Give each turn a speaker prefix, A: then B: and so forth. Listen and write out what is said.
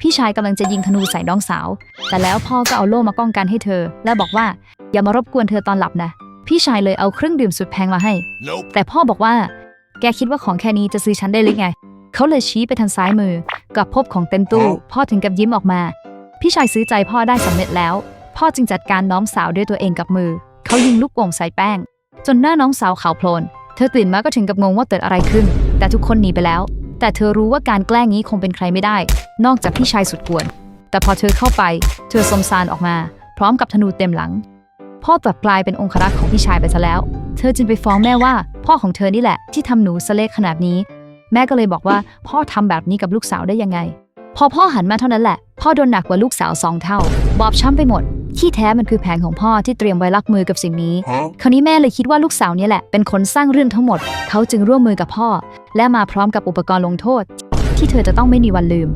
A: พี่ชายกำลังจะยิงธนูใส่น้องสาว แต่แล้วพ่อก็เอาโล่มาป้องกันให้เธอ และบอกว่าอย่ามารบกวนเธอตอนหลับนะ พี่ชายเลยเอาเครื่องดื่มสุดแพงมาให้
B: Nope.
A: แต่พ่อบอกว่า แกคิดว่าของแค่นี้จะซื้อฉันได้หรือไง เขาเลยชี้ไปทางซ้ายมือ กับพบของเต็มตู้ พ่อถึงกับยิ้มออกมา พี่ชายซื้อใจพ่อได้สำเร็จแล้ว พ่อจึงจัดการน้องสาวด้วยตัวเองกับมือ เขายิงลูกโป่งใส่แป้ง จนหน้าน้องสาวขาวโพลน เธอตื่นมาก็ถึงกับงงว่าเกิดอะไรขึ้น แต่ทุกคนหนีไปแล้ว แต่เธอรู้ว่าการแกล้งนี้คงเป็นใครไม่ได้ นอกจากพี่ชายสุดกวน แต่พอเธอเข้าไป เธอสมซานออกมา พร้อมกับธนูเต็มหลัง พ่อกลับกลายเป็นองครักษ์ของพี่ชายไปซะแล้ว เธอจึงไปฟ้องแม่ว่า พ่อของเธอนี่แหละ ที่ทำหนูสะเล็กขนาดนี้ แม่ก็เลยบอกว่า พ่อทำแบบนี้กับลูกสาวได้ยังไง พอพ่อหันมาเท่านั้นแหละ พ่อโดนหนักกว่าลูกสาวสองเท่า บอบช้ำไปหมด ที่แท้มันคือแผนของพ่อที่เตรียมไว้รับมือกับสิ่งนี้
B: Huh?
A: คราวนี้แม่เลยคิดว่าลูกสาวเนี่ยแหละเป็นคนสร้างเรื่องทั้งหมด เขาจึงร่วมมือกับพ่อ และมาพร้อมกับอุปกรณ์ลงโทษ ที่เธอจะต้องไม่มีวันลืม